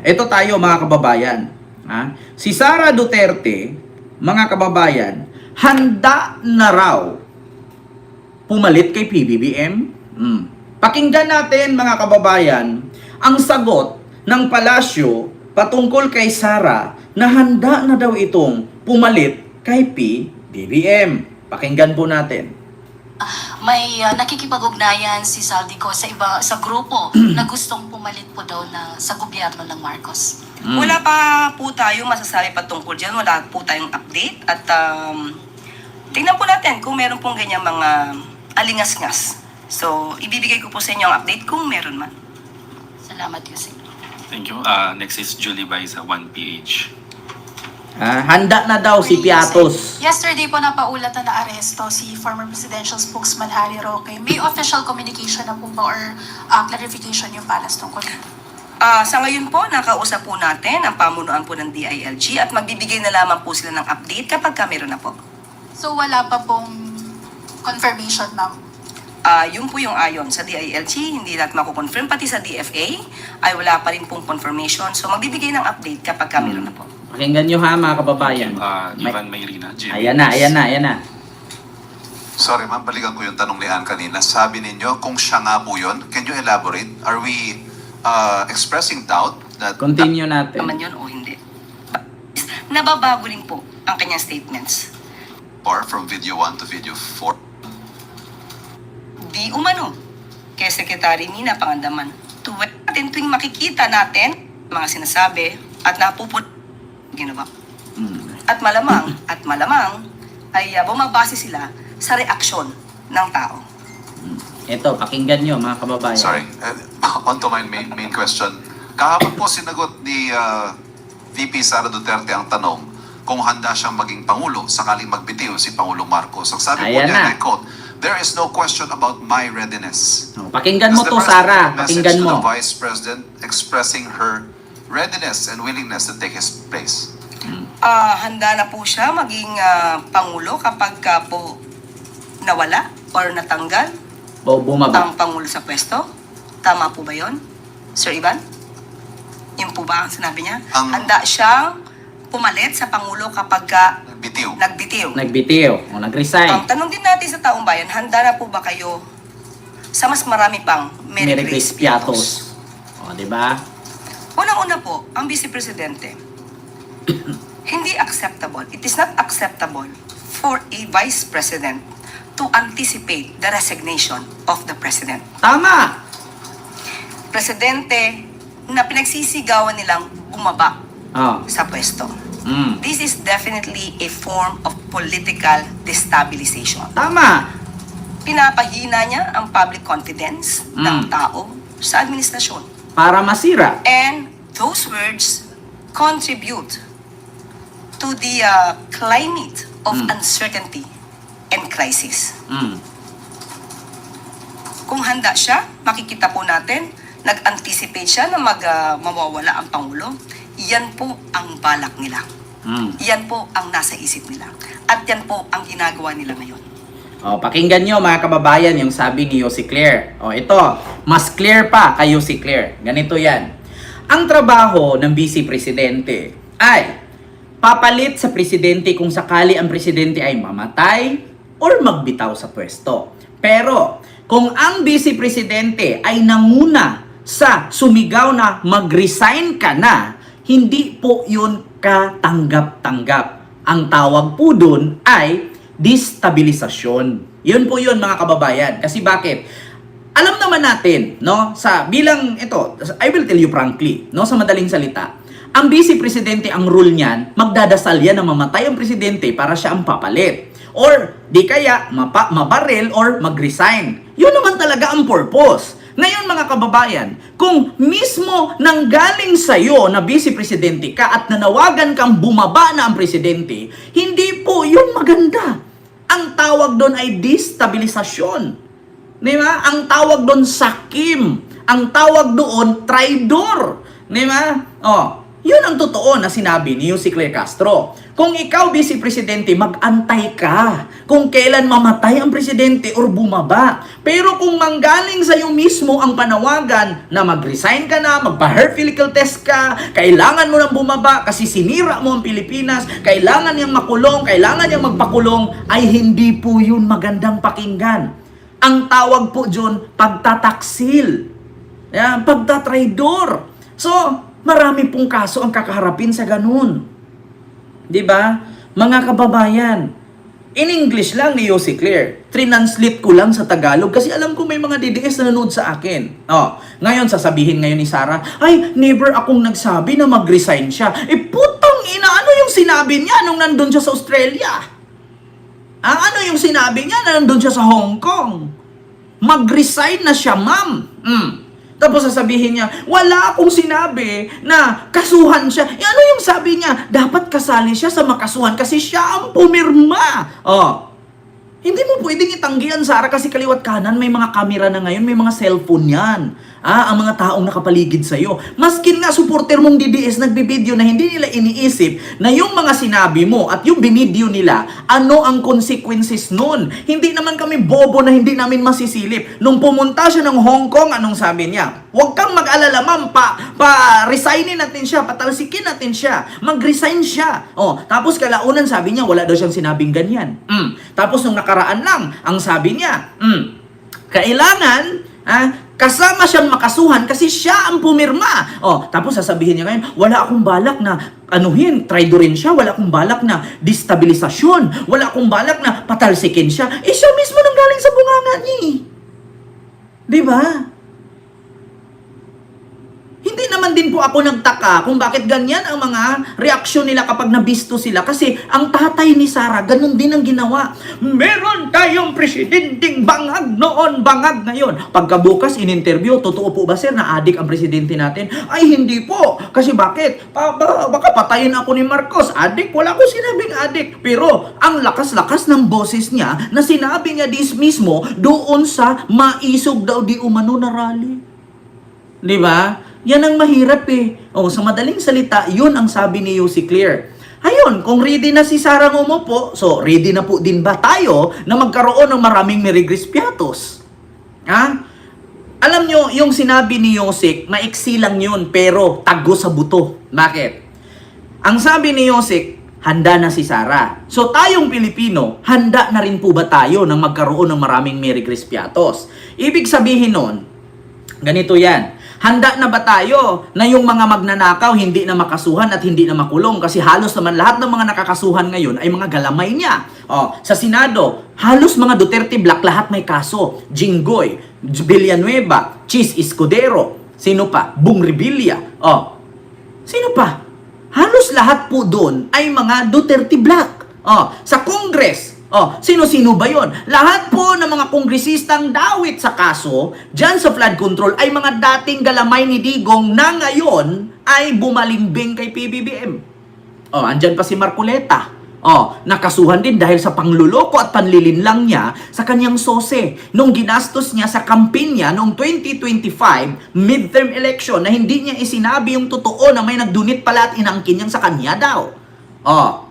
Ito tayo mga kababayan. Ha? Si Sara Duterte, mga kababayan, handa na raw pumalit kay PBBM. Hmm. Pakinggan natin mga kababayan ang sagot ng palasyo patungkol kay Sara na handa na daw itong pumalit kay PBBM. Pakinggan po natin. May uh, nakikipag-ugnayan si Saldico sa iba sa grupo na gustong pumalit po daw na sa gobyerno ng Marcos. Hmm. Wala pa po tayo masasabi patungkol dyan. Wala po tayong update. At um, tingnan po natin kung meron pong ganyang mga alingas-ngas. So, ibibigay ko po sa inyo ang update kung meron man. Salamat, Yusek. Thank you. Uh, next is Julie Baisa, 1PH. Ah, handa na daw si Piatos. Yesterday po napaulat na naaresto si former presidential spokesman Harry Roque. May official communication na po ba or uh, clarification yung palace tungkol dito? Ah, sa ngayon po, nakausap po natin ang pamunuan po ng DILG at magbibigay na lamang po sila ng update kapag ka meron na po. So wala pa pong confirmation, ma'am. Ah, yun po yung ayon sa DILG, hindi lahat makukonfirm. Pati sa DFA ay wala pa rin pong confirmation. So, magbibigay ng update kapag ka meron na po. Pakinggan nyo ha mga kababayan. Uh, Ivan Mayrina, GMA. Ayan na, ayan na, ayan na. Sorry ma'am, balikan ko yung tanong ni Ann kanina. Sabi ninyo, kung siya nga po yun, can you elaborate? Are we uh, expressing doubt that... Continue natin. Naman yun o hindi. Nababago rin po ang kanyang statements. Or from video 1 to video 4? Di umano kay Secretary Nina Pangandaman. Tuwing natin, tuwing makikita natin mga sinasabi at napupun ginawa. Hmm. At malamang, at malamang, ay uh, bumabase sila sa reaksyon ng tao. Ito, pakinggan nyo mga kababayan. Sorry, uh, on to my main, main question. Kahapon po sinagot ni uh, VP Sara Duterte ang tanong kung handa siyang maging Pangulo sakaling magbitiw si Pangulong Marcos. Ang sabi po Ayan niya, na. I quote, There is no question about my readiness. Oh, pakinggan mo As the to, Sara. message Pakinggan to mo. the Vice President expressing her readiness and willingness to take his place. Ah, handa na po siya maging ah, Pangulo kapag ka po nawala or natanggal O bumaba. ang Pangulo sa pwesto. Tama po ba yon, Sir Ivan? Yun po ba ang sinabi niya? Ang- Handa siyang pumalit sa Pangulo kapag ka Bitiw. nagbitiw. Nagbitiw. O nag-resign. Ang tanong din natin sa taong bayan, handa na po ba kayo sa mas marami pang Merry, Merry Chris Piatos. O, di ba? Unang-una po, ang Vice Presidente, hindi acceptable, it is not acceptable for a Vice President to anticipate the resignation of the President. Tama! Presidente na pinagsisigawan nilang bumaba O. sa pwesto. Mm. This is definitely a form of political destabilization. Tama! Pinapahina niya ang public confidence ng Mm. tao sa administrasyon. Para masira. And those words contribute to the uh, climate of Mm. uncertainty and crisis. Mm. Kung handa siya, makikita po natin, nag-anticipate siya na mag, uh, mawawala ang Pangulo. Yan po ang balak nila. Mm. Yan po ang nasa isip nila. At yan po ang ginagawa nila ngayon. O, pakinggan nyo mga kababayan yung sabi ni Yossi Claire. O, ito, mas clear pa kay Yossi Claire. Ganito yan. Ang trabaho ng Vice Presidente ay papalit sa presidente kung sakali ang presidente ay mamatay or magbitaw sa pwesto. Pero, kung ang Vice Presidente ay nanguna sa sumigaw na mag-resign ka na, hindi po yun katanggap-tanggap. Ang tawag po dun ay destabilisasyon. Yun po yun mga kababayan. Kasi bakit? Alam naman natin, no, sa bilang ito, I will tell you frankly, no, sa madaling salita, ang vice presidente ang rule niyan, magdadasal yan na mamatay ang presidente para siya ang papalit. Or di kaya mapa, mabaril or mag-resign. Yun naman talaga ang purpose. Ngayon mga kababayan, kung mismo nanggaling sa iyo na vice presidente ka at nanawagan kang bumaba na ang presidente, hindi po yun maganda. Ang tawag doon ay destabilisasyon. Di ba? Ang tawag doon sakim. Ang tawag doon traidor. Di ba? Oh, Yun ang totoo na sinabi ni si Castro. Kung ikaw, Vice Presidente, mag-antay ka kung kailan mamatay ang presidente or bumaba. Pero kung manggaling sa iyo mismo ang panawagan na mag-resign ka na, magpa-hair follicle test ka, kailangan mo nang bumaba kasi sinira mo ang Pilipinas, kailangan niyang makulong, kailangan niyang magpakulong, ay hindi po yun magandang pakinggan. Ang tawag po dyan, pagtataksil. Yan, pagtatraidor. So, marami pong kaso ang kakaharapin sa ganun. ba? Mga kababayan, in English lang ni Yossi Claire. Trinanslate ko lang sa Tagalog kasi alam ko may mga DDS na nanood sa akin. Oh, ngayon sasabihin ngayon ni Sarah, ay, never akong nagsabi na mag-resign siya. Eh, putang ina, ano yung sinabi niya nung nandun siya sa Australia? Ah, ano yung sinabi niya na nandun siya sa Hong Kong? Mag-resign na siya, ma'am. Mm. Tapos sasabihin niya, wala akong sinabi na kasuhan siya. Eh, ano yung sabi niya? Dapat kasali siya sa makasuhan kasi siya ang pumirma. Oh. Hindi mo pwedeng itanggihan, Sara, kasi kaliwat kanan may mga kamera na ngayon, may mga cellphone yan. Ah, ang mga taong nakapaligid sa'yo. Maskin nga supporter mong DDS nagbibideo na hindi nila iniisip na yung mga sinabi mo at yung binideo nila, ano ang consequences nun. Hindi naman kami bobo na hindi namin masisilip. Nung pumunta siya ng Hong Kong, anong sabi niya? Huwag kang mag-alala, ma'am, pa, pa resignin natin siya, patalsikin natin siya, mag-resign siya. Oh, tapos kalaunan sabi niya, wala daw siyang sinabing ganyan. Mm. Tapos nung nakaraan lang, ang sabi niya, mm, kailangan, ah, kasama siyang makasuhan kasi siya ang pumirma. Oh, tapos sasabihin niya ngayon, wala akong balak na anuhin, traidorin siya, wala akong balak na destabilisasyon, wala akong balak na patalsikin siya. Eh, siya mismo nang galing sa bunganga niya. eh. Di ba? Hindi naman din po ako nagtaka kung bakit ganyan ang mga reaksyon nila kapag nabisto sila. Kasi ang tatay ni Sarah, ganun din ang ginawa. Meron tayong presidenteng bangag noon, bangag ngayon. Pagkabukas, in-interview, totoo po ba sir na adik ang presidente natin? Ay, hindi po. Kasi bakit? Pa, ba- baka patayin ako ni Marcos. Adik? Wala ko sinabing adik. Pero ang lakas-lakas ng boses niya na sinabi niya dis mismo doon sa maisog daw di umano na rally. Di ba? Yan ang mahirap eh. O, sa madaling salita, yun ang sabi ni Yossi Clear. Ayun, kung ready na si Sarah umupo, so ready na po din ba tayo na magkaroon ng maraming Merigris Piatos? Ha? Alam nyo, yung sinabi ni Yosik, maiksi lang yun, pero tago sa buto. Bakit? Ang sabi ni Yosik, handa na si Sarah. So tayong Pilipino, handa na rin po ba tayo nang magkaroon ng maraming Merry Crispiatos? Ibig sabihin nun, ganito yan. Handa na ba tayo na yung mga magnanakaw hindi na makasuhan at hindi na makulong? Kasi halos naman lahat ng mga nakakasuhan ngayon ay mga galamay niya. O, sa Senado, halos mga Duterte Black lahat may kaso. Jinggoy, Villanueva, Chis Escudero, sino pa? Bung Revilla. O, sino pa? Halos lahat po doon ay mga Duterte Black. Oh, sa Congress, oh, sino-sino ba yon? Lahat po ng mga kongresistang dawit sa kaso, dyan sa flood control, ay mga dating galamay ni Digong na ngayon ay bumalimbing kay PBBM. Oh, andyan pa si Marcoleta. Oh, nakasuhan din dahil sa pangluloko at panlilinlang niya sa kanyang sose nung ginastos niya sa kampanya noong 2025 midterm election na hindi niya isinabi yung totoo na may nagdunit pala at inangkin niyang sa kanya daw. Oh,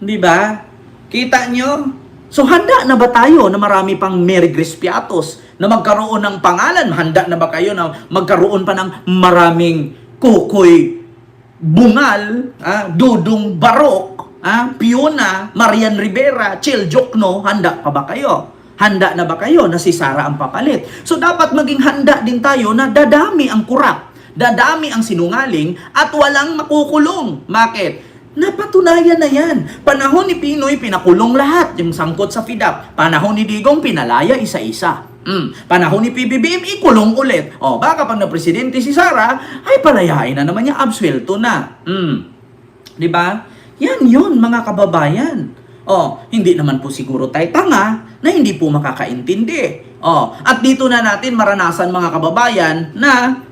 di ba? Kita nyo? So handa na ba tayo na marami pang Mary Crispiatos na magkaroon ng pangalan? Handa na ba kayo na magkaroon pa ng maraming kukoy bungal, ah, dudong barok, ah, Piona, Marian Rivera, Chil Jokno, handa pa ba kayo? Handa na ba kayo na si Sara ang papalit? So dapat maging handa din tayo na dadami ang kurap, dadami ang sinungaling at walang makukulong. Bakit? Napatunayan na yan. Panahon ni Pinoy, pinakulong lahat yung sangkot sa FIDAP. Panahon ni Digong, pinalaya isa-isa. Mm. Panahon ni PBBM, ikulong ulit. O, baka pag na-presidente si Sara, ay palayain na naman niya, absuelto na. Mm. Di ba? Yan yun, mga kababayan. O, hindi naman po siguro tayo tanga na hindi po makakaintindi. O, at dito na natin maranasan mga kababayan na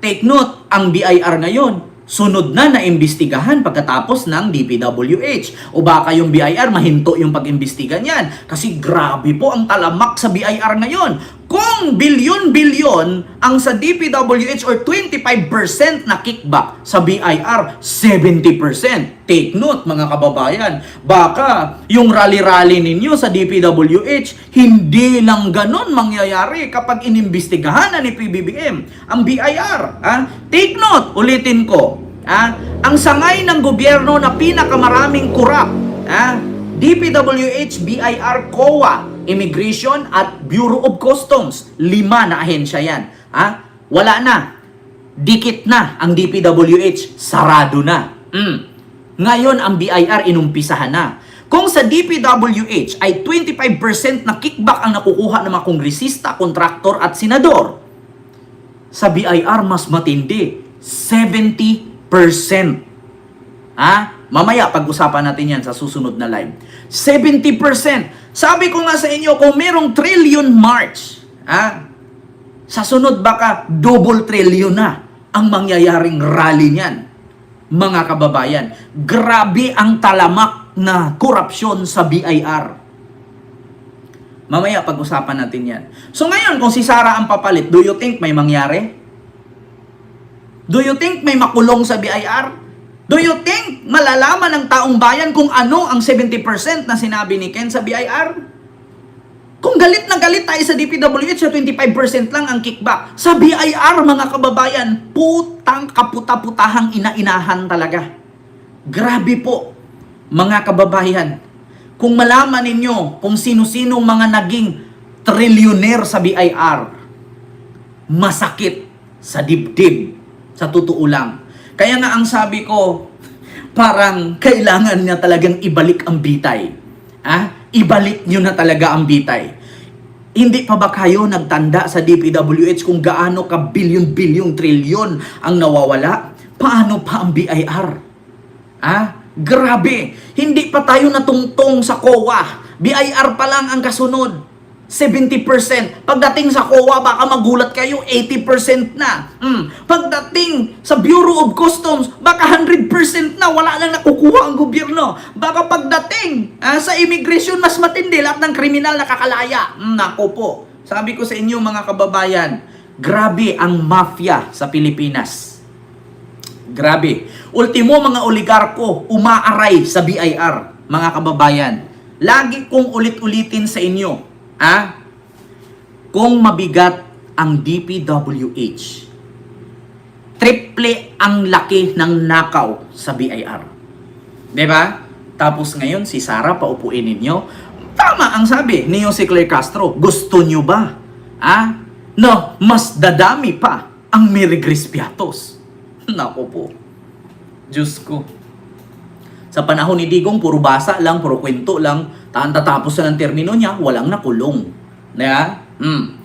Take note, ang BIR ngayon, sunod na na imbestigahan pagkatapos ng DPWH. O baka yung BIR mahinto yung pag-imbestiga niyan. Kasi grabe po ang talamak sa BIR ngayon. Kung bilyon-bilyon ang sa DPWH or 25% na kickback sa BIR, 70%. Take note mga kababayan. Baka yung rally-rally ninyo sa DPWH, hindi lang ganon mangyayari kapag inimbestigahan na ni PBBM ang BIR. Ha? Take note, ulitin ko. Ha? Ang sangay ng gobyerno na pinakamaraming kurap, ha? DPWH, BIR, COA, Immigration at Bureau of Customs. Lima na ahensya yan. Ha? Wala na. Dikit na ang DPWH. Sarado na. Mm. Ngayon, ang BIR inumpisahan na. Kung sa DPWH ay 25% na kickback ang nakukuha ng mga kongresista, kontraktor at senador, sa BIR mas matindi. 70%. Ha? Mamaya pag-usapan natin yan sa susunod na live. 70%. Sabi ko nga sa inyo, kung merong trillion march, ha? Sa sunod baka double trillion na ang mangyayaring rally niyan. Mga kababayan, grabe ang talamak na korupsyon sa BIR. Mamaya pag-usapan natin yan. So ngayon, kung si Sara ang papalit, do you think may mangyari? Do you think may makulong sa BIR? Do you think malalaman ng taong bayan kung ano ang 70% na sinabi ni Ken sa BIR? Kung galit na galit tayo sa DPWH sa 25% lang ang kickback. Sa BIR, mga kababayan, putang kaputa-putahang ina-inahan talaga. Grabe po, mga kababayan. Kung malaman ninyo kung sino-sino mga naging trilyoner sa BIR, masakit sa dibdib. Sa totoo lang. Kaya nga ang sabi ko, parang kailangan niya talagang ibalik ang bitay. Ha? Ibalik niyo na talaga ang bitay. Hindi pa ba kayo nagtanda sa DPWH kung gaano ka bilyon-bilyong trilyon ang nawawala? Paano pa ang BIR? Ha? Grabe! Hindi pa tayo natungtong sa COA. BIR pa lang ang kasunod. 70%. Pagdating sa COA, baka magulat kayo, 80% na. Hmm. Pagdating sa Bureau of Customs, baka 100% na, wala lang nakukuha ang gobyerno. Baka pagdating ah, sa immigration, mas matindi, lahat ng kriminal nakakalaya. Hmm, nako po. Sabi ko sa inyo mga kababayan, grabe ang mafia sa Pilipinas. Grabe. Ultimo mga oligarko, umaaray sa BIR, mga kababayan. Lagi kong ulit-ulitin sa inyo, ah, kung mabigat ang DPWH, triple ang laki ng nakaw sa BIR. ba? Tapos ngayon, si Sara paupuin ninyo. Tama ang sabi ni Jose Claire Castro. Gusto nyo ba? Ah? No, mas dadami pa ang Mary Grace Piatos. Nako po. Diyos ko. Sa panahon ni Digong, puro basa lang, puro kwento lang. Taan tatapos na ng termino niya, walang nakulong. Diba? Mm.